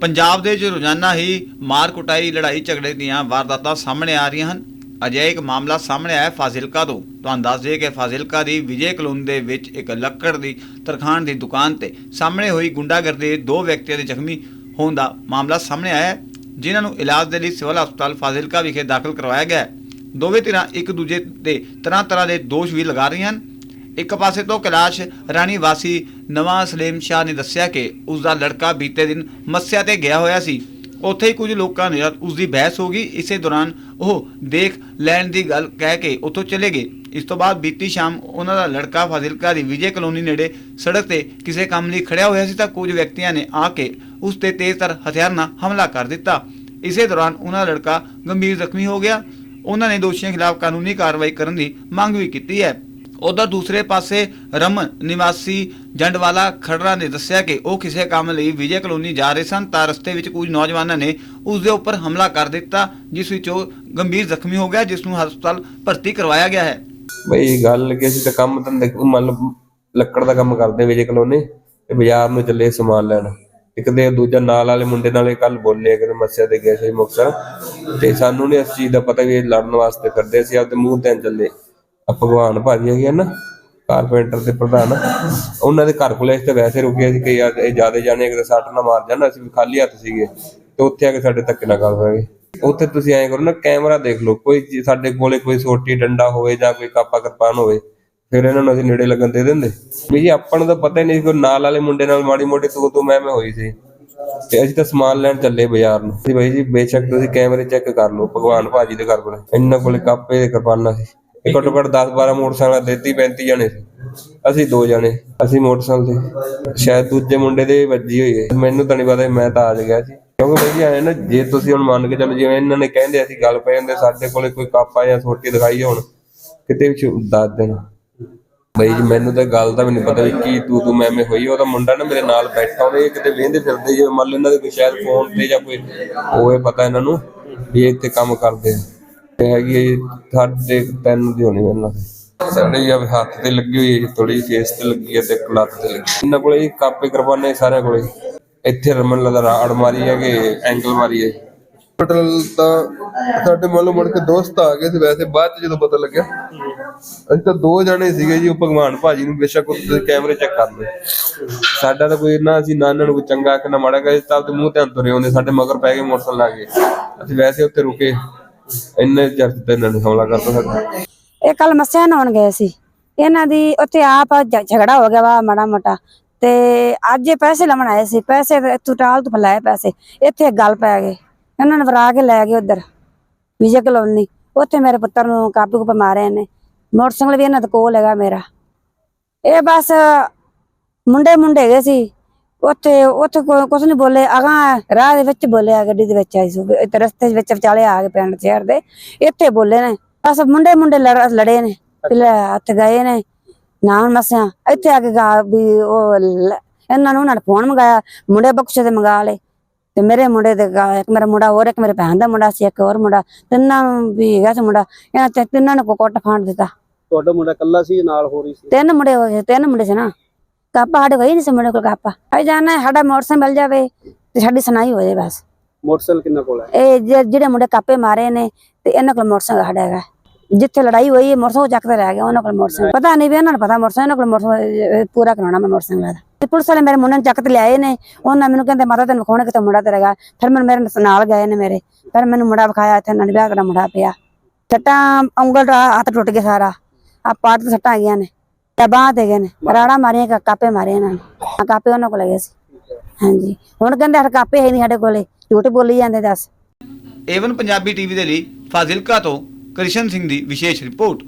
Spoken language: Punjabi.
ਪੰਜਾਬ ਦੇ ਵਿੱਚ ਰੋਜ਼ਾਨਾ ਹੀ ਮਾਰ ਕੁਟਾਈ, ਲੜਾਈ ਝਗੜੇ ਦੀਆਂ ਵਾਰਦਾਤਾਂ ਸਾਹਮਣੇ ਆ ਰਹੀਆਂ ਹਨ। ਅਜੇ ਇੱਕ ਮਾਮਲਾ ਸਾਹਮਣੇ ਆਇਆ ਫਾਜ਼ਿਲਕਾ ਤੋਂ। ਤੁਹਾਨੂੰ ਦੱਸ ਦਈਏ ਕਿ ਫਾਜ਼ਿਲਕਾ ਦੀ ਵਿਜੇ ਕਲੋਨੀ ਦੇ ਵਿੱਚ ਇੱਕ ਲੱਕੜ ਦੀ ਤਰਖਾਣ ਦੀ ਦੁਕਾਨ ਤੇ ਸਾਹਮਣੇ ਹੋਈ ਗੁੰਡਾਗਰਦੀ ਦੇ ਦੋ ਵਿਅਕਤੀਆਂ ਦੇ ਜ਼ਖਮੀ ਹੋਣ ਦਾ ਮਾਮਲਾ ਸਾਹਮਣੇ ਆਇਆ ਜਿਨ੍ਹਾਂ ਨੂੰ ਇਲਾਜ ਦੇ ਲਈ ਸਿਵਲ ਹਸਪਤਾਲ ਫਾਜ਼ਿਲਕਾ ਵਿਖੇ ਦਾਖਲ ਕਰਵਾਇਆ ਗਿਆ ਦੋਵੇਂ ਧਿਰਾਂ ਇੱਕ ਦੂਜੇ ਤੇ ਤਰ੍ਹਾਂ ਤਰ੍ਹਾਂ ਦੇ ਦੋਸ਼ ਵੀ ਲਗਾ ਰਹੀਆਂ ਹਨ। ਇੱਕ ਪਾਸੇ ਤੋਂ ਕੈਲਾਸ਼ ਰਾਣੀ ਵਾਸੀ ਨਵਾਂ ਸਲੇਮ ਸ਼ਾਹ ਨੇ ਦੱਸਿਆ ਕਿ ਉਸ ਦਾ ਲੜਕਾ ਬੀਤੇ ਦਿਨ ਮੱਸਿਆ ਤੇ ਗਿਆ ਹੋਇਆ ਸੀ। ਉੱਥੇ ਹੀ ਕੁਝ ਲੋਕਾਂ ਨੇ ਉਸ ਦੀ ਬਹਿਸ ਹੋ ਗਈ। ਇਸੇ ਦੌਰਾਨ ਉਹ ਦੇਖ ਲੈਣ ਦੀ ਗੱਲ ਕਹਿ ਕੇ ਉੱਥੋਂ ਚਲੇ ਗਏ। ਇਸ ਤੋਂ ਬਾਅਦ ਬੀਤੀ ਸ਼ਾਮ ਉਹਨਾਂ ਦਾ ਲੜਕਾ ਫਾਜ਼ਿਲਕਾ ਦੀ ਵਿਜੇ ਕਲੋਨੀ ਨੇੜੇ ਸੜਕ ਤੇ ਕਿਸੇ ਕੰਮ ਲਈ ਖੜਿਆ ਹੋਇਆ ਸੀ ਤਾਂ ਕੁਝ ਵਿਅਕਤੀਆਂ ਨੇ ਆ ਕੇ ਉਸ ਤੇ ਤੇਜ਼ਧਾਰ ਹਥਿਆਰ ਨਾਲ ਹਮਲਾ ਕਰ ਦਿੱਤਾ। ਇਸੇ ਦੌਰਾਨ ਉਹਨਾਂ ਦਾ ਲੜਕਾ ਗੰਭੀਰ ਜ਼ਖਮੀ ਹੋ ਗਿਆ। ਉਹਨਾਂ ਨੇ ਦੋਸ਼ੀਆਂ ਖਿਲਾਫ ਕਾਨੂੰਨੀ ਕਾਰਵਾਈ ਕਰਨ ਦੀ ਮੰਗ ਵੀ ਕੀਤੀ ਹੈ। ਉਧਰ ਦੂਸਰੇ ਪਾਸੇ ਰਮਨ ਨਿਵਾਸੀ ਜੰਡਵਾਲਾ ਖੜਰਾ ਨੇ ਦੱਸਿਆ ਕਿ ਉਹ ਕਿਸੇ ਕੰਮ ਲਈ ਵਿਜੇ ਕਲੋਨੀ ਜਾ ਰਹੇ ਸਨ, ਤਾਂ ਰਸਤੇ ਵਿੱਚ ਕੁਝ ਨੌਜਵਾਨਾਂ ਨੇ ਉਸ ਦੇ ਉੱਪਰ ਹਮਲਾ ਕਰ ਦਿੱਤਾ, ਜਿਸ ਵਿੱਚ ਉਹ ਗੰਭੀਰ ਜ਼ਖਮੀ ਹੋ ਗਿਆ ਜਿਸ ਨੂੰ ਹਸਪਤਾਲ ਭਰਤੀ ਕਰਵਾਇਆ ਗਿਆ ਹੈ। ਬਈ ਗੱਲ ਲੱਗੀ ਅਸੀਂ ਤਾਂ ਕੰਮ ਧੰਦੇ ਮੰਨ ਲੱਕੜ ਦਾ ਕੰਮ ਕਰਦੇ ਵਿਜੇ ਕਲੋਨੀ, ਤੇ ਬਾਜ਼ਾਰ ਨੂੰ ਚੱਲੇ ਸਮਾਨ ਲੈਣ। ਇੱਕ ਦੇ ਦੂਜਾ ਨਾਲ ਵਾਲੇ ਮੁੰਡੇ ਨਾਲੇ ਕੱਲ ਬੋਲੇ ਕਿ ਮੱਸਿਆ ਤੇ ਗਏ ਸੀ ਮੁਕਤਸਰ। ਤੇ ਸਾਨੂੰ ਨਹੀਂ ਇਸ ਚੀਜ਼ ਦਾ ਪਤਾ ਵੀ ਇਹ ਲੜਨ ਵਾਸਤੇ ਕਰਦੇ ਸੀ, ਆਪਦੇ ਮੂੰਹ ਤੇ ਚੱਲੇ। ਆ ਭਗਵਾਨ ਭਾਜੀ ਹੈਗੇ ਨਾ ਕਾਰਪੈਂਟਰ ਦੇ ਪ੍ਰਧਾਨ। ਉਹਨਾਂ ਦੇ ਘਰ ਕੋਲੇ ਅਸੀਂ ਵੈਸੇ ਰੁਕੇ ਸੀ ਕਿ ਯਾਰ ਇਹ ਜਿਆਦੇ ਜਾਣੇ ਕਿਤੇ ਸੱਟ ਨਾ ਮਾਰ ਜਾਣ, ਅਸੀਂ ਵੀ ਖਾਲੀ ਹੱਥ ਸੀਗੇ। ਤੇ ਉੱਥੇ ਆ ਕੇ ਸਾਡੇ ਧੱਕੇ ਨਾਲ ਗੱਲ ਹੋਏ ਉੱਥੇ ਤੁਸੀਂ ਐਂ ਕਰੋ ਨਾ, ਕੈਮਰਾ ਦੇਖ ਲਓ, ਕੋਈ ਸਾਡੇ ਕੋਲੇ ਕੋਈ ਸੋਟੀ ਡੰਡਾ ਹੋਵੇ ਜਾਂ ਕੋਈ ਕਾਪਾ ਕਿਰਪਾਨ ਹੋਵੇ, ਫਿਰ ਇਹਨਾਂ ਨੂੰ ਅਸੀਂ ਨੇੜੇ ਲੱਗਣ ਦੇ ਦਿੰਦੇ। ਵੀ ਜੀ, ਆਪਾਂ ਨੂੰ ਤਾਂ ਪਤਾ ਹੀ ਨਹੀਂ ਸੀ ਕੋਈ ਨਾਲ ਵਾਲੇ ਮੁੰਡੇ ਨਾਲ ਮਾੜੀ ਮੋਟੀ ਤੂੰ ਤੂੰ ਮੈਂ ਮੈਂ ਹੋਈ ਸੀ। ਤੇ ਅਸੀਂ ਤਾਂ ਸਮਾਨ ਲੈਣ ਚੱਲੇ ਬਾਜ਼ਾਰ ਨੂੰ। ਤੇ ਬਾਈ ਜੀ, ਬੇਸ਼ੱਕ ਤੁਸੀਂ ਕੈਮਰੇ ਚੈੱਕ ਕਰ ਲਓ, ਭਗਵਾਨ ਭਾਜੀ ਦੇ ਘਰ ਕੋਲ। ਇਹਨਾਂ ਕੋਲੇ ਕਾਪੇ ਦੇ ਕਿਰਪਾਨਾਂ ਸੀ। ਇਹ ਘੱਟੋ ਘੱਟ 10 12 ਮੋਟਰਸਾਈਕਲ ਦੇਤੀ 35 ਜਾਣੇ ਸੀ। ਅਸੀਂ ਦੋ ਜਣੇ, ਅਸੀਂ ਮੋਟਰਸਾਈਕਲ ਤੇ। ਸ਼ਾਇਦ ਦੂਜੇ ਮੁੰਡੇ ਦੇ ਵੱਜੀ ਹੋਈ ਹੈ। ਮੈਨੂੰ ਤਾਂ ਨਹੀਂ ਪਤਾ ਮੈਂ ਤਾਂ ਆ ਗਿਆ ਸੀ। ਕਿਉਂਕਿ ਬਾਈ ਜੀ ਨਾ, ਜੇ ਤੁਸੀਂ ਹੁਣ ਮੰਨ ਕੇ ਚੱਲੋ, ਜਿਵੇਂ ਇਹਨਾਂ ਨੇ ਕਹਿੰਦੇ ਅਸੀਂ ਗੱਲ ਪੈ ਜਾਂਦੇ ਸਾਡੇ ਕੋਲੇ ਕੋਈ ਕਾਪਾ ਜਾਂ ਸੋਟੀ ਦਿਖਾਈ ਹੋਣ, ਕਿਤੇ ਵੀ ਦੱਸ ਦੇਣਾ। ਬਈ ਜੀ, ਮੈਨੂੰ ਤਾਂ ਗੱਲ ਦਾ ਵੀ ਨਹੀਂ ਪਤਾ ਵੀ ਕੀ ਤੂੰ ਤੂੰ ਮੈਂ ਮੈਂ ਹੋਈ ਤਾਂ ਮੁੰਡਾ ਨਾ ਮੇਰੇ ਨਾਲ ਬੈਠਾ ਉਹਨੇ ਕਿਤੇ ਵੇਂਦੇ ਫਿਰਦੇ ਜਿਵੇਂ ਮੰਨ ਲਓ ਇਹਨਾਂ ਦੇ ਕੋਈ ਸ਼ਾਇਦ ਫੋਨ ਤੇ ਜਾਂ ਕੋਈ ਹੋਵੇ ਪਤਾ ਇਹਨਾਂ ਨੂੰ ਵੀ ਇਹ ਇੱਥੇ ਕੰਮ ਕਰਦੇ ਆ। ਤੇ ਹੈਗੀ ਹੈ ਜੀ ਸਾਡੇ ਤਿੰਨ ਦੀ ਹੋਣੀ ਇਹਨਾਂ ਦੇ। ਸਾਡੇ ਜੀ ਹੱਥ ਤੇ ਲੱਗੀ ਹੋਈ ਹੈ ਥੋੜੀ ਫੇਸ ਤੇ ਲੱਗੀ ਹੈ ਤੇ ਇੱਕ ਲੱਤ ਤੇ ਲੱਗੀ। ਇਹਨਾਂ ਕੋਲੇ ਜੀ ਕਾਪੇ ਕਰਵਾਨੇ ਸਾਰਿਆਂ ਕੋਲੇ। ਇੱਥੇ ਰਮਨ ਲਦਾ ਅੜਮਾਰੀ ਹੈ ਕਿ ਐਂਕਲ ਮਾਰੀ ਹੈ ਹਸਪੀਟਲ ਤਾਂ ਸਾਡੇ ਮੰਨ ਮੁੜ ਕੇ ਦੋਸਤ ਆ ਗਏ ਸੀ, ਵੈਸੇ ਬਾਅਦ ਚ ਜਦੋਂ ਪਤਾ ਲੱਗਿਆ। ਅਸੀਂ ਤਾਂ ਦੋ ਜਣੇ ਸੀਗੇ ਜੀ, ਉਹ ਭਗਵਾਨ ਭਾਜੀ ਨੂੰ ਬੇਸ਼ੱਕ ਉਹ ਕੈਮਰੇ ਚੈੱਕ ਕਰ ਲਓ ਸਾਡਾ ਤਾਂ ਕੋਈ ਨਾ ਅਸੀਂ ਨਾ ਨੂੰ ਕੋਈ ਚੰਗਾ ਕਿ ਨਾ ਮਾੜਾ ਕਹੇ, ਤਾਂ ਤੇ ਮੂੰਹ ਤੇ ਤੁਰੇ ਆਉਂਦੇ, ਸਾਡੇ ਮਗਰ ਪੈ ਗਏ ਮੋਟਰਸਾਈਕਲ ਲਾ ਕੇ ਅਸੀਂ ਵੈਸੇ ਉੱਥੇ ਰੁਕੇ। ਇੰਨੇ ਚਿਰ ਤੇ ਇਹਨਾਂ ਨੇ ਹਮਲਾ ਕਰਤਾ ਸਾਡਾ ਇਹ ਕੱਲ ਮੱਸਿਆ ਨਹਾਉਣ ਗਏ ਸੀ। ਇਹਨਾਂ ਦੀ ਉੱਥੇ ਆਪ ਝ- ਝਗੜਾ ਹੋ ਗਿਆ ਵਾ ਮਾੜਾ ਮੋਟਾ। ਤੇ ਅੱਜ ਇਹ ਪੈਸੇ ਲਵਣ ਆਏ ਸੀ। ਪੈਸੇ ਤੇ ਤੂੰ ਟਾਲ ਤੂੰ ਫਲਾਏ ਪੈਸੇ। ਇੱਥੇ ਗੱਲ ਪੈ ਗਏ ਇਹਨਾਂ ਨੇ ਵਰਾ ਕੇ ਲੈ ਗਏ ਉਧਰ। ਵਿਜੇ ਕਲੋਨੀ। ਉੱਥੇ ਮੇਰੇ ਪੁੱਤਰ ਨੂੰ ਕਾਬੂ ਕੋ ਮਾਰੇ ਨੇ ਮੋਟਰਸਾਈਕਲ ਵੀ ਇਹਨਾਂ ਦੇ ਕੋਲ ਹੈਗਾ ਮੇਰਾ। ਇਹ ਬਸ ਮੁੰਡੇ ਮੁੰਡੇ ਗਏ ਸੀ। ਉੱਥੇ ਉੱਥੇ ਕੁਝ ਨਹੀਂ ਬੋਲੇ ਅਗਾ ਰਾਹ ਦੇ ਵਿੱਚ ਬੋਲਿਆ ਗੱਡੀ ਦੇ ਵਿੱਚ ਆਈ ਸੀ ਇੱਥੇ ਰਸਤੇ ਦੇ ਵਿੱਚ ਵਿਚਾਲੇ ਆ ਗਏ ਪਿੰਡ ਸ਼ਹਿਰ ਦੇ ਇੱਥੇ ਬੋਲੇ ਨੇ। ਬਸ ਮੁੰਡੇ ਮੁੰਡੇ ਲੜ- ਨੇ ਹੱਥ ਗਏ ਨੇ ਨਾ ਮਸਿਆ ਇੱਥੇ ਆ ਕੇ ਗਾ ਵੀ ਉਹ ਇਹਨਾਂ ਨੂੰ ਉਹਨਾਂ ਨੇ ਫੋਨ ਮੰਗਾਇਆ ਮੁੰਡੇ ਬਖਸ਼ੇ ਦੇ ਮੰਗਾ ਲਏ। ਤੇ ਮੇਰੇ ਮੁੰਡੇ ਦੇ ਗਾ- ਇੱਕ ਮੇਰਾ ਮੁੰਡਾ ਹੋਰ ਇੱਕ ਮੇਰੇ ਭੈਣ ਦਾ ਮੁੰਡਾ ਸੀ ਇੱਕ ਹੋਰ ਮੁੰਡਾ ਤਿੰਨਾਂ ਵੀ ਹੈਗਾ ਸੀ ਮੁੰਡਾ ਇਹਨਾਂ ਤੇ ਤਿੰਨਾਂ ਨੂੰ ਕੁੱਟ ਫਾਂਡ ਦਿੱਤਾ। ਤੁਹਾਡਾ ਮੁੰਡਾ ਕੱਲਾ ਸੀ ਨਾਲ ਹੋ ਰਹੀ ਸੀ? ਤਿੰਨ ਮੁੰਡੇ ਹੋ ਗਏ ਤਿੰਨ ਮੁੰਡੇ ਸੀ ਨਾ। ਕਾਪਾ ਸਾਡੇ ਕੋਈ ਨਹੀਂ ਸੀ ਮੁੰਡੇ ਕੋਲ ਕਾਪਾ ਅਸੀਂ ਜਾਣਾ ਸਾਡਾ ਮੋਟਰਸਾਈਕਲ ਮਿਲ ਜਾਵੇ ਤੇ ਸਾਡੀ ਸੁਣਾਈ ਹੋ ਜਾਏ ਬਸ। ਮੋਟਰਸਾਈਕਲ ਕਿੰਨਾ ਕੋਲ ਹੈ? ਇਹ ਜੇ- ਜਿਹੜੇ ਮੁੰਡੇ ਕਾਪੇ ਮਾਰੇ ਨੇ ਤੇ ਇਹਨਾਂ ਕੋਲ ਮੋਟਰਸਾਈਕਲ ਸਾਡਾ ਹੈਗਾ। ਜਿੱਥੇ ਲੜਾਈ ਹੋਈ ਹੈ ਮੋਟਰਸਾਈਕਲ ਚੱਕਦੇ ਰਹਿ ਗਏ ਉਹਨਾਂ ਕੋਲ ਮੋਟਰਸਾਈਕਲ। ਪਤਾ ਨਹੀਂ ਵੀ ਇਹਨਾਂ ਨੂੰ ਪਤਾ ਮੋਟਰਸਾਈਕਲ ਇਹਨਾਂ ਕੋਲ ਮੋਟਰਸਾਈਕਲ ਪੂਰਾ ਕਰਾਉਣਾ ਮੈਂ ਮੋਟਰਸਾਈਕਲ ਦਾ। ਤੇ ਪੁਲਿਸ ਵਾਲੇ ਮੇਰੇ ਮੁੰਡੇ ਨੂੰ ਚੱਕ ਤੇ ਲਿਆਏ ਨੇ ਉਹਨਾਂ ਮੈਨੂੰ ਕਹਿੰਦੇ ਮਾਤਾ ਤੈਨੂੰ ਵਿਖਾਉਣਾ ਕਿਤੇ ਮੁੰਡਾ ਤੇਰਾ ਹੈਗਾ। ਫਿਰ ਮੈਨੂੰ ਮੇਰੇ ਨਾਲ ਗਏ ਨੇ ਮੇਰੇ। ਫਿਰ ਮੈਨੂੰ ਮੁੰਡਾ ਵਿਖਾਇਆ ਇੱਥੇ ਨਾਲ ਵਿਆਹ ਕਰਾ ਮੁੰਡਾ ਪਿਆ। ਸੱਟਾਂ ਉਂਗਲ ਦਾ ਹੱਥ ਟੁੱਟ ਗਿਆ ਸਾਰਾ। ਆ ਪਾਟ ਤੇ ਸੱਟਾਂ ਆ ਗਈਆਂ ਨੇ। ਤੇ ਬਾਂਹ ਤੇ ਗਏ ਨੇ। ਰਾੜਾ ਮਾਰੀਆਂ ਕਾ- ਕਾਪੇ ਮਾਰੇ ਇਹਨਾਂ ਨੇ। ਕਾਪੇ ਉਹਨਾਂ ਕੋਲ ਗਏ ਸੀ। ਹਾਂਜੀ। ਹੁਣ ਕਹਿੰਦੇ ਸਾਡੇ ਕਾਪੇ ਹੈ ਨਹੀਂ ਸਾਡੇ ਕੋਲੇ। ਝੂਠ ਬੋਲੀ ਜਾਂਦੇ ਦੱਸ। ਏਵਨ ਪੰਜਾਬੀ ਟੀਵੀ ਦੇ ਲਈ ਫਾਜ਼ਿਲਕਾ ਤੋਂ ਕ੍ਰਿਸ਼ਨ ਸਿੰਘ ਦੀ ਵਿਸ਼ੇਸ਼ ਰਿਪੋਰਟ।